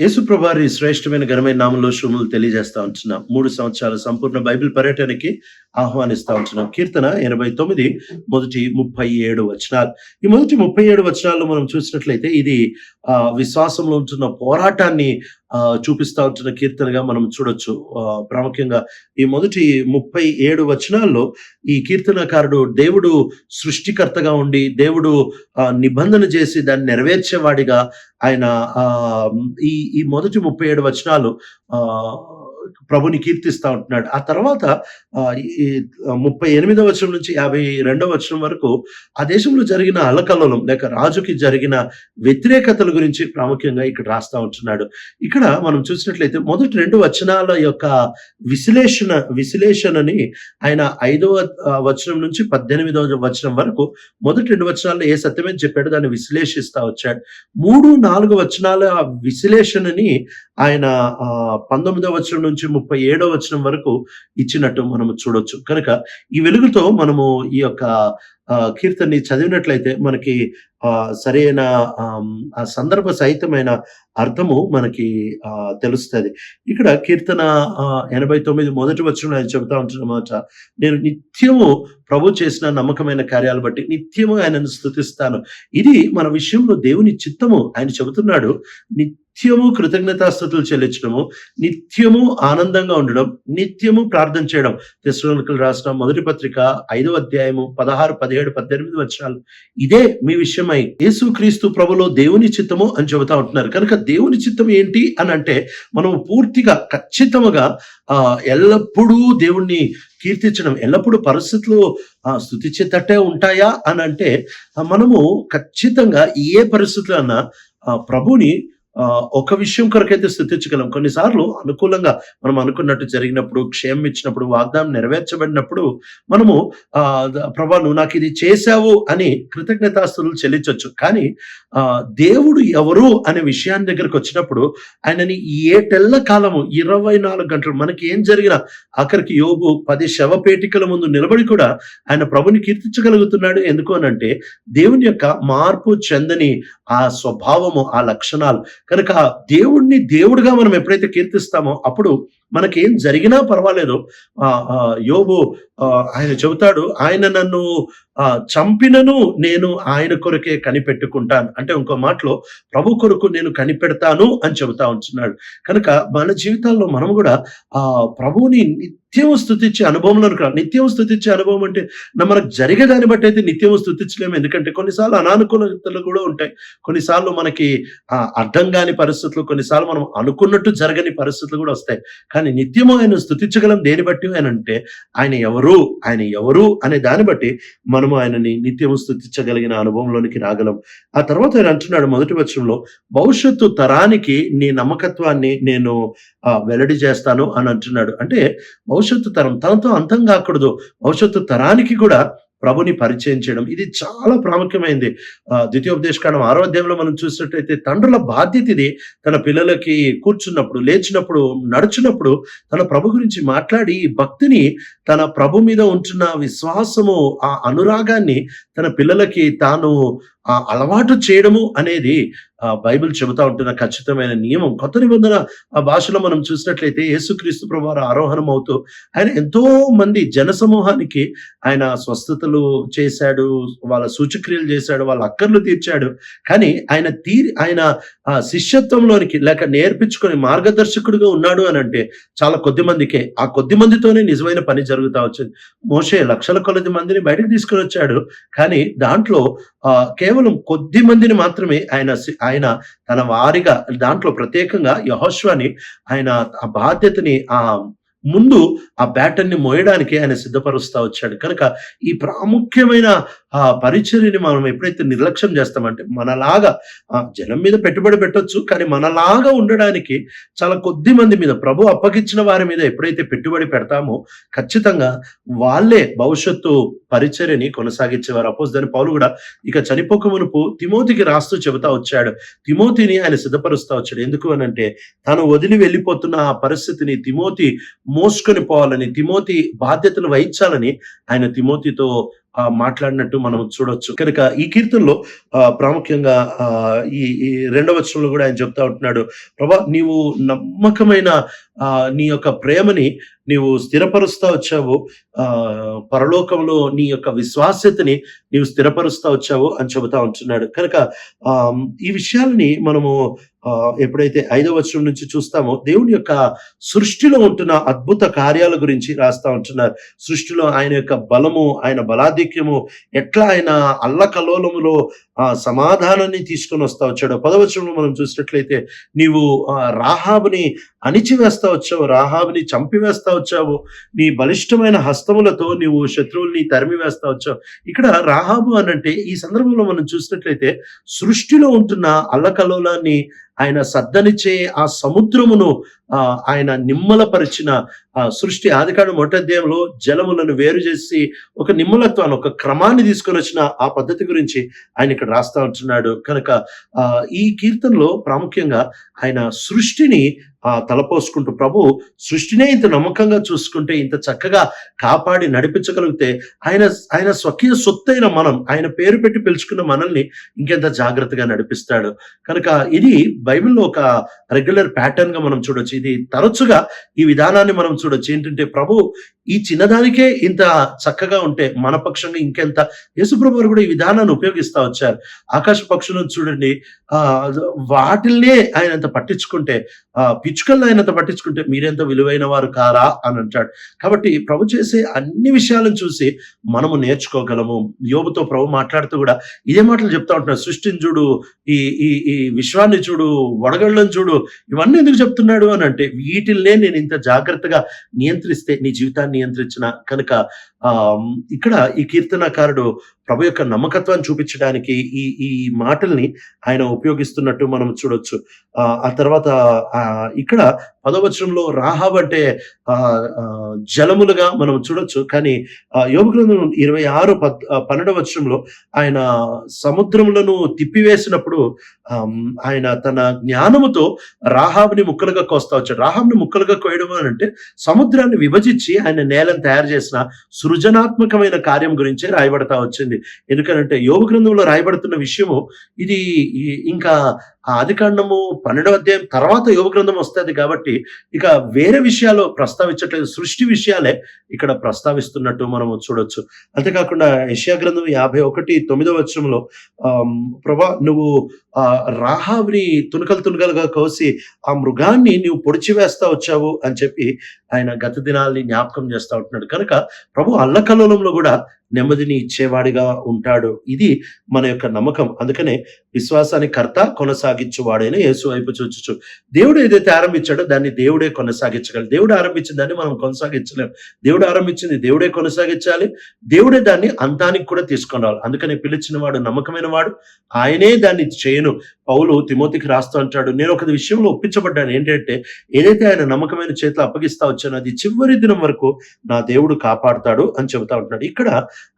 యేసుప్రభారి శ్రేష్టమైన ఘనమైన నామంలో శుభములు తెలియజేస్తా ఉంటున్నాం. మూడు సంవత్సరాల సంపూర్ణ బైబిల్ పర్యటనకి ఆహ్వానిస్తా ఉంటున్నాం. కీర్తన ఎనభై తొమ్మిది మొదటి ముప్పై ఏడు వచనాలు. ఈ మొదటి ముప్పై ఏడు వచనాల్లో మనం చూసినట్లయితే ఇది ఆ విశ్వాసంలో ఉంటున్న పోరాటాన్ని చూపిస్తా ఉంటున్న కీర్తనగా మనం చూడొచ్చు. ఆ, ప్రాముఖ్యంగా ఈ మొదటి ముప్పై ఏడు వచనాల్లో ఈ కీర్తనకారుడు దేవుడు సృష్టికర్తగా ఉండి దేవుడు ఆ, నిబంధన చేసి దాన్ని నెరవేర్చేవాడిగా ఆయన ఆ ఈ ఈ మొదటి ముప్పై ఏడు వచనాలు ఆ ప్రభుని కీర్తిస్తా ఉంటున్నాడు. ఆ తర్వాత ఆ, ముప్పై ఎనిమిదవ వచనం నుంచి యాభై రెండవ వచనం వరకు ఆ దేశంలో జరిగిన అల్లకల్లోలం లేక రాజుకి జరిగిన వ్యతిరేకతల గురించి ప్రాముఖ్యంగా ఇక్కడ రాస్తా ఉంటున్నాడు. ఇక్కడ మనం చూసినట్లయితే మొదటి రెండు వచనాల యొక్క విశ్లేషణ విశ్లేషణని ఆయన ఐదవ వచనం నుంచి పద్దెనిమిదవ వచనం వరకు మొదటి రెండు వచనాల్లో ఏ సత్యమని చెప్పాడు దాన్ని విశ్లేషిస్తా వచ్చాడు. మూడు నాలుగు వచనాల విశ్లేషణని ఆయన ఆ, పంతొమ్మిదవ వచనం నుంచి ముప్పై ఏడో వచనం వరకు ఇచ్చినట్టు మనము చూడొచ్చు. కనుక ఈ వెలుగుతో మనము ఈ యొక్క కీర్తన్ని చదివినట్లయితే మనకి ఆ, సరైన ఆ సందర్భ సహితమైన అర్థము మనకి ఆ, ఇక్కడ కీర్తన ఆ, ఎనభై తొమ్మిది మొదటి వచ్చిన ఆయన చెబుతా ఉంటున్నమాట. నేను నిత్యము ప్రభు చేసిన నమ్మకమైన కార్యాలు బట్టి నిత్యము ఆయనను స్థుతిస్తాను ఇది మన విషయంలో దేవుని చిత్తము. ఆయన చెబుతున్నాడు నిత్యము కృతజ్ఞతాస్థుతులు చెల్లించడము నిత్యము ఆనందంగా ఉండడం నిత్యము ప్రార్థన చేయడం. తెశ్రోనికలు రాసిన మొదటి పత్రిక ఐదవ అధ్యాయము పదహారు పదిహేడు పద్దెనిమిది వచ్చాలు ఇదే మీ విషయమై యేసు క్రీస్తు ప్రభులో దేవుని చిత్తము అని చెబుతా ఉంటున్నారు. కనుక దేవుని చిత్తం ఏంటి అని అంటే మనం పూర్తిగా ఖచ్చితముగా ఆ ఎల్లప్పుడూ దేవుణ్ణి కీర్తించడం ఎల్లప్పుడూ పరిస్థితులు ఆ స్థుతించేటట్టే ఉంటాయా అని అంటే మనము ఖచ్చితంగా ఏ పరిస్థితులు అన్నా ఆ, ప్రభుని ఒక విషయం కొరకైతే స్థుతించగలం. కొన్నిసార్లు అనుకూలంగా మనం అనుకున్నట్టు జరిగినప్పుడు క్షేమం ఇచ్చినప్పుడు వాగ్దానం నెరవేర్చబడినప్పుడు మనము ఆ ప్రభా నువ్వు నాకు ఇది చేశావు అని కృతజ్ఞతాస్తులు చెల్లించవచ్చు కానీ ఆ దేవుడు ఎవరు అనే విషయాన్ని దగ్గరకు వచ్చినప్పుడు ఆయనని ఏటెల్ల కాలము ఇరవై నాలుగు గంటలు మనకి ఏం జరిగినా ఆఖరికి యోగు పది శవపేటికల ముందు నిలబడి కూడా ఆయన ప్రభుని కీర్తించగలుగుతున్నాడు. ఎందుకు అనంటే దేవుని యొక్క మార్పు చెందని ఆ స్వభావము ఆ లక్షణాలు కనుక దేవుణ్ణి దేవుడిగా మనం ఎప్పుడైతే కీర్తిస్తామో అప్పుడు మనకేం జరిగినా పర్వాలేదు. ఆ యోబు ఆ, ఆయన చెబుతాడు ఆయన నన్ను ఆ, చంపినను నేను ఆయన కొరకే కనిపెట్టుకుంటాను. అంటే ఇంకో మాటలో ప్రభు కొరకు నేను కనిపెడతాను అని చెబుతా ఉంటున్నాడు. కనుక మన జీవితాల్లో మనం కూడా ఆ ప్రభువుని నిత్యం స్థుతించే అనుభవంలో నిత్యం స్థుతించే అనుభవం అంటే మనకు మనకు జరిగేదాన్ని బట్టి అయితే నిత్యం స్థుతించలేము. ఎందుకంటే కొన్నిసార్లు అనానుకూలతలు కూడా ఉంటాయి. కొన్నిసార్లు మనకి ఆ, అర్థం కాని పరిస్థితులు కొన్నిసార్లు మనం అనుకున్నట్టు జరగని పరిస్థితులు కూడా వస్తాయి. కానీ నిత్యము ఆయన స్థుతించగలం దేని బట్టి ఆయన అంటే ఆయన ఎవరు ఆయన ఎవరు అనే దాన్ని బట్టి మనము ఆయనని నిత్యము స్థుతించగలిగిన అనుభవంలోనికి రాగలం. ఆ తర్వాత ఆయన అంటున్నాడు మొదటి వచ్చంలో భవిష్యత్తు తరానికి నీ నమ్మకత్వాన్ని నేను ఆ, వెల్లడి చేస్తాను అని అంటున్నాడు. అంటే భవిష్యత్తు తరం తనతో అంతం కాకూడదు. భవిష్యత్తు తరానికి కూడా ప్రభుని పరిచయం చేయడం. ఇది చాలా ప్రాముఖ్యమైనది ఆ, ద్వితీయోపదేశకాండం ఆరో అధ్యాయంలో మనం చూసినట్టయితే తండ్రుల బాధ్యత ఇది. తన పిల్లలకి కూర్చున్నప్పుడు లేచినప్పుడు నడుచున్నప్పుడు తన ప్రభు గురించి మాట్లాడి ఈ భక్తిని తన ప్రభు మీద ఉంటున్న విశ్వాసము ఆ అనురాగాన్ని తన పిల్లలకి తాను ఆ అలవాటు చేయడము అనేది ఆ బైబిల్ చెబుతా ఉంటున్న ఖచ్చితమైన నియమం. కొత్త నిబంధన ఆ భాషలో మనం చూసినట్లయితే యేసుక్రీస్తు ప్రభువారు ఆరోహణం అవుతూ ఆయన ఎంతో మంది జన సమూహానికి ఆయన స్వస్థతలు చేశాడు వాళ్ళ సూచక్రియలు చేశాడు వాళ్ళ అక్కర్లు తీర్చాడు. కానీ ఆయన తీరి ఆయన ఆ శిష్యత్వంలోనికి లేక నేర్పించుకొని మార్గదర్శకుడిగా ఉన్నాడు అని అంటే చాలా కొద్ది మందికే. ఆ కొద్ది మందితోనే నిజమైన పని జరుగుతా వచ్చింది. మోసే లక్షల కొలది మందిని బయటకు తీసుకొని వచ్చాడు. కానీ దాంట్లో ఆ కేవలం కొద్ది మందిని మాత్రమే ఆయన ఆయన తన వారిగా దాంట్లో ప్రత్యేకంగా యహోశ్వాని ఆయన ఆ బాధ్యతని ఆ ముందు ఆ బ్యాటర్ని మోయడానికి ఆయన సిద్ధపరుస్తా వచ్చాడు. కనుక ఈ ప్రాముఖ్యమైన ఆ పరిచర్యని మనం ఎప్పుడైతే నిర్లక్ష్యం చేస్తామంటే మనలాగా ఆ జనం మీద పెట్టుబడి పెట్టొచ్చు కానీ మనలాగా ఉండడానికి చాలా కొద్ది మంది మీద ప్రభు అప్పగించిన వారి మీద ఎప్పుడైతే పెట్టుబడి పెడతామో ఖచ్చితంగా వాళ్ళే భవిష్యత్తు పరిచర్యని కొనసాగించేవారు. అపోజ్ దాని పౌలు కూడా ఇక చనిపోక మునుపు తిమోతికి రాస్తూ చెబుతా వచ్చాడు. తిమోతిని ఆయన సిద్ధపరుస్తా వచ్చాడు. ఎందుకు అని అంటే తను వదిలి వెళ్ళిపోతున్న ఆ పరిస్థితిని తిమోతి మోసుకొని పోవాలని తిమోతి బాధ్యతలు వహించాలని ఆయన తిమోతితో ఆ, మాట్లాడినట్టు మనం చూడొచ్చు. కనుక ఈ కీర్తనలో ఆ, ప్రాముఖ్యంగా ఆ, ఈ రెండవ వచనంలో కూడా ఆయన చెప్తా ఉంటున్నాడు ప్రభా నీవు నమ్మకమైన నీ యొక్క ప్రేమని నీవు స్థిరపరుస్తా వచ్చావు. ఆ పరలోకంలో నీ యొక్క విశ్వాస్యతని నీవు స్థిరపరుస్తా వచ్చావు అని చెబుతా ఉంటున్నాడు. కనుక ఆ ఈ విషయాలని మనము ఆ, ఎప్పుడైతే ఐదవ వచనం నుంచి చూస్తామో దేవుని యొక్క సృష్టిలో ఉంటున్న అద్భుత కార్యాల గురించి రాస్తా ఉంటున్నారు. సృష్టిలో ఆయన యొక్క బలము ఆయన బలాధిక్యము ఎట్లా ఆయన అల్లకలోలములో ఆ సమాధానాన్ని తీసుకొని వస్తా వచ్చాడు. పదవచనంలో మనం చూసినట్లయితే నీవు ఆ, రాహాబుని అణిచివేస్తా వచ్చావు రాహాబుని చంపివేస్తా వచ్చావు నీ బలిష్టమైన హస్తములతో నీవు శత్రువుల్ని తరిమి వేస్తా వచ్చావు. ఇక్కడ రాహాబు అనంటే ఈ సందర్భంలో మనం చూసినట్లయితే సృష్టిలో ఉంటున్న అల్లకలోలాన్ని ఆయన సద్దనిచే ఆ సముద్రమును ఆ ఆయన నిమ్మలపరిచిన ఆ సృష్టి ఆదికాండం మొదటి జలములను వేరు చేసి ఒక నిమ్మలత్వాన్ని ఒక క్రమాన్ని తీసుకొని వచ్చిన ఆ పద్ధతి గురించి ఆయన ఇక్కడ రాస్తా ఉంటున్నాడు. కనుక ఆ ఈ కీర్తనలో ప్రాముఖ్యంగా ఆయన సృష్టిని ఆ తలపోసుకుంటూ ప్రభు సృష్టినే ఇంత నమ్మకంగా చూసుకుంటే ఇంత చక్కగా కాపాడి నడిపించగలిగితే ఆయన ఆయన స్వకీయ సొత్తైన మనం ఆయన పేరు పెట్టి పిలుచుకున్న మనల్ని ఇంకెంత జాగ్రత్తగా నడిపిస్తాడు. కనుక ఇది బైబిల్లో ఒక రెగ్యులర్ ప్యాటర్న్గా మనం చూడొచ్చు. ఇది తరచుగా ఈ విధానాన్ని మనం చూడొచ్చు. ఏంటంటే ప్రభు ఈ చిన్నదానికే ఇంత చక్కగా ఉంటే మన పక్షంగా ఇంకెంత? యేసుప్రభు కూడా ఈ విధానాన్ని ఉపయోగిస్తా వచ్చారు. ఆకాశ పక్షులను చూడండి. ఆ వాటిల్నే ఆయన అంత పట్టించుకుంటే ఆ పిచ్చుకల్ని ఆయన అంత పట్టించుకుంటే మీరెంత విలువైన వారు కారా అని అంటాడు. కాబట్టి ప్రభు చేసే అన్ని విషయాలను చూసి మనము నేర్చుకోగలము. యోబుతో ప్రభు మాట్లాడుతూ కూడా ఇదే మాటలు చెప్తా ఉంటున్నారు సృష్టిని చూడు ఈ ఈ ఈ విశ్వాన్ని చూడు వడగళ్ళను చూడు ఇవన్నీ ఎందుకు చెప్తున్నాడు అని అంటే వీటిల్నే నేను ఇంత జాగ్రత్తగా నియంత్రిస్తే నీ జీవితాన్ని నియంత్రించిన కనుక ఆ ఇక్కడ ఈ కీర్తనకారుడు ప్రభు యొక్క నమ్మకత్వాన్ని చూపించడానికి ఈ ఈ మాటల్ని ఆయన ఉపయోగిస్తున్నట్టు మనం చూడొచ్చు. ఆ ఆ తర్వాత ఆ ఇక్కడ పదవచనంలో రాహాబ్ అంటే ఆ జలములుగా మనం చూడొచ్చు. కానీ యోగగ్రంథం ఇరవై ఆరు పద్ ఆ, పన్నెండవ వచనంలో ఆయన సముద్రములను తిప్పివేసినప్పుడు ఆయన తన జ్ఞానముతో రాహాబ్ని ముక్కలుగా కోస్తా వచ్చాడు. రాహాబ్ని ముక్కలుగా కోయడం అని అంటే సముద్రాన్ని విభజించి ఆయన నేలను తయారు చేసిన సృజనాత్మకమైన కార్యం గురించే రాయబడతా వచ్చింది. ఎందుకనంటే యోగ గ్రంథంలో రాయబడుతున్న విషయము ఇది ఇంకా ఆ ఆదికాండము పన్నెండవ అధ్యాయం తర్వాత యోగ గ్రంథం వస్తుంది కాబట్టి ఇక వేరే విషయాలు ప్రస్తావించట్లేదు. సృష్టి విషయాలే ఇక్కడ ప్రస్తావిస్తున్నట్టు మనము చూడొచ్చు. అంతేకాకుండా ఏషియా గ్రంథం యాభై ఒకటి తొమ్మిదవ వచ్చంలో ప్రభా నువ్వు ఆ రాహాబ్ని తునకలు తునకలుగా కోసి ఆ మృగాన్ని నువ్వు పొడిచి వేస్తా వచ్చావు అని చెప్పి ఆయన గత దినాల్ని జ్ఞాపకం చేస్తా ఉంటున్నాడు. కనుక ప్రభు అల్లకల్లోలంలో కూడా నెమ్మదిని ఇచ్చేవాడిగా ఉంటాడు. ఇది మన యొక్క నమ్మకం. అందుకనే విశ్వాసాన్ని కర్త కొనసాగించువాడైన యేసు వైపు చూచచ్చు దేవుడు ఏదైతే ఆరంభించాడో దాన్ని దేవుడే కొనసాగించగలడు. దేవుడు ఆరంభించిన దాన్ని మనం కొనసాగించలేము దేవుడు ఆరంభించింది దేవుడే కొనసాగించాలి. దేవుడే దాన్ని అంతానికి కూడా తీసుకొని రావాలి అందుకని పిలిచిన వాడు నమ్మకమైన వాడు ఆయనే దాన్ని చేయను. పౌలు తిమోతికి రాస్తూ అంటాడు నేను ఒక విషయంలో ఒప్పించబడ్డాను. ఏంటంటే ఏదైతే ఆయన నమ్మకమైన చేతిలో అప్పగిస్తా వచ్చానో అది చివరి దినం వరకు నా దేవుడు కాపాడుతాడు అని చెబుతా ఉంటున్నాడు. ఇక్కడ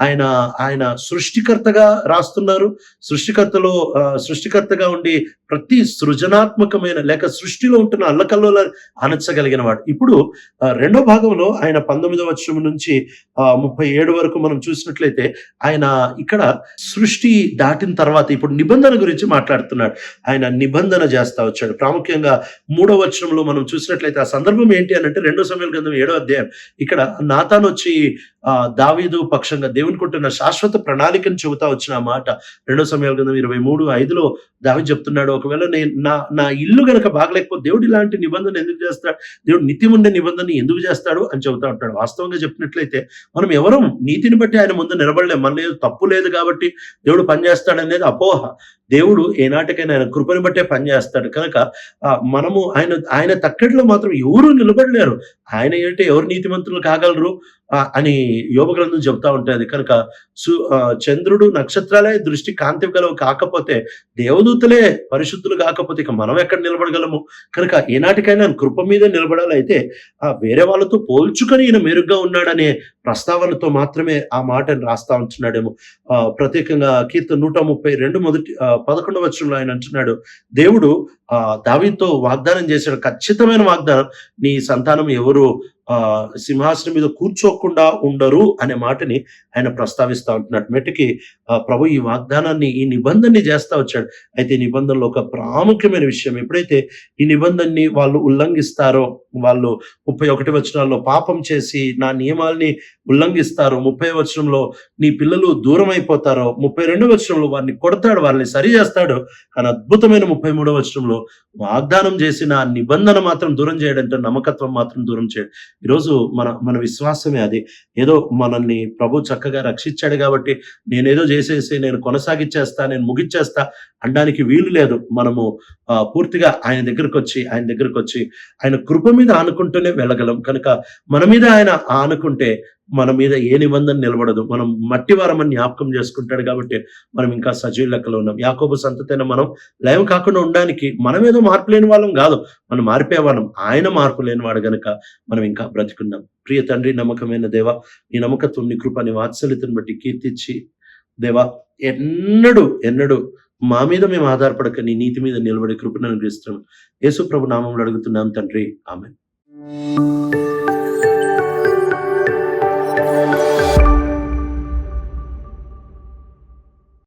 ఆయన ఆయన సృష్టికర్తగా రాస్తున్నారు. సృష్టికర్తలో ఆ, సృష్టికర్తగా ఉండి ప్రతి సృజనాత్మకమైన లేక సృష్టిలో ఉంటున్న అల్లకల్లోల అనర్చగలిగిన వాడు. ఇప్పుడు రెండో భాగంలో ఆయన పంతొమ్మిదవ వర్షం నుంచి ఆ, ముప్పై ఏడు వరకు మనం చూసినట్లయితే ఆయన ఇక్కడ సృష్టి దాటిన తర్వాత ఇప్పుడు నిబంధన గురించి మాట్లాడుతున్నాడు. ఆయన నిబంధన చేస్తా వచ్చాడు. ప్రాముఖ్యంగా మూడో వచనంలో మనం చూసినట్లయితే ఆ సందర్భం ఏంటి అని అంటే రెండో సమయాల గ్రంథం ఏడో అధ్యాయం. ఇక్కడ నాతాన్ వచ్చి ఆ దావీదు పక్షంగా దేవుని కొట్టిన శాశ్వత ప్రణాళికను చెబుతా వచ్చిన మాట. రెండో సమయాల గ్రంథం ఇరవై మూడు ఐదులో దావి చెప్తున్నాడు ఒకవేళ నేను నా నా ఇల్లు గనక బాగలేకపోతే దేవుడు ఇలాంటి నిబంధన ఎందుకు చేస్తాడు? దేవుడు నిత్యం ఉండే నిబంధన ఎందుకు చేస్తాడు? అని చెబుతా ఉంటాడు. వాస్తవంగా చెప్పినట్లయితే మనం ఎవరం నీతిని బట్టి ఆయన ముందు నిలబడలేం. మన లేదు తప్పు లేదు కాబట్టి దేవుడు పనిచేస్తాడు అనేది అపోహ. దేవుడు ఏనాటికైనా ఆయన కృపను బట్టే పనిచేస్తాడు. కనుక ఆ, మనము ఆయన ఆయన తక్కడిలో మాత్రం ఎవరు నిలబడలేరు. ఆయన ఏంటంటే ఎవరు నీతిమంతులు కాగలరు? ఆ, అని యోగ గ్రంథం చెబుతా ఉంటుంది. కనుక సు ఆ, చంద్రుడు నక్షత్రాలే దృష్టి కాంతి గలవు కాకపోతే దేవదూతలే పరిశుద్ధులు కాకపోతే ఇక మనం ఎక్కడ నిలబడగలము? కనుక ఏనాటికైనా ఆయన కృప మీద నిలబడాలి అయితే ఆ వేరే వాళ్ళతో పోల్చుకొని ఈయన మెరుగ్గా ఉన్నాడనే ప్రస్తావనతో మాత్రమే ఆ మాటను రాస్తా ఉంటున్నాడేమో. ఆ, ప్రత్యేకంగా కీర్తన నూట ముప్పై రెండు మొదటి పదకొండు పదకొండవ వచనంలో ఆయన అంటున్నాడు దేవుడు ఆ దావితో వాగ్దానం చేశాడు ఖచ్చితమైన వాగ్దానం నీ సంతానం ఎవరు సింహాసనం మీద కూర్చోకుండా ఉండరు అనే మాటని ఆయన ప్రస్తావిస్తా ఉంటున్నాడు. మెట్టుకి ఆ, ప్రభు ఈ వాగ్దానాన్ని ఈ నిబంధనని చేస్తా వచ్చాడు. అయితే ఈ నిబంధనలో ఒక ప్రాముఖ్యమైన విషయం ఎప్పుడైతే ఈ నిబంధనని వాళ్ళు ఉల్లంఘిస్తారో వాళ్ళు ముప్పై ఒకటి వచనాల్లో పాపం చేసి నా నియమాల్ని ఉల్లంఘిస్తారు ముప్పై వచనంలో నీ పిల్లలు దూరం అయిపోతారో ముప్పై రెండు వచనంలో వారిని కొడతాడు వారిని సరి చేస్తాడు కానీ అద్భుతమైన ముప్పై మూడో వచనంలో వాగ్దానం చేసిన ఆ నిబంధన మాత్రం దూరం చేయడంటే నమ్మకత్వం మాత్రం దూరం చేయడం. ఈరోజు మన మన విశ్వాసమే అది. ఏదో మనల్ని ప్రభు చక్కగా రక్షించాడు కాబట్టి నేనేదో చేసేసి నేను కొనసాగిచ్చేస్తా నేను ముగిచ్చేస్తా అనడానికి వీలు లేదు. మనము పూర్తిగా ఆయన దగ్గరకు వచ్చి ఆయన దగ్గరకు వచ్చి ఆయన కృప మీద ఆనుకుంటూనే వెళ్ళగలం. కనుక మన మీద ఆయన ఆనుకుంటే మన మీద ఏ నిబంధన నిలబడదు. మనం మట్టి వారమని జ్ఞాపకం చేసుకుంటాడు కాబట్టి మనం ఇంకా సజీవ లెక్కలో ఉన్నాం. యాకోబు సంతతైన మనం లయం కాకుండా ఉండడానికి మనం ఏదో మార్పు లేని వాళ్ళం కాదు. మనం మారిపోయేవాళ్ళం ఆయన మార్పు లేనివాడు గనక మనం ఇంకా బ్రతికున్నాం. ప్రియ తండ్రి నమ్మకమైన దేవ నీ నమ్మకత్వం నీ కృపని వాత్సల్యతను బట్టి కీర్తించి దేవా ఎన్నడూ ఎన్నడూ మా మీద మేము ఆధారపడక నీ నీతి మీద నిలబడే కృపను అనుగ్రహిస్తున్నాం. యేసు ప్రభు నామంలో అడుగుతున్నాం తండ్రి. ఆమె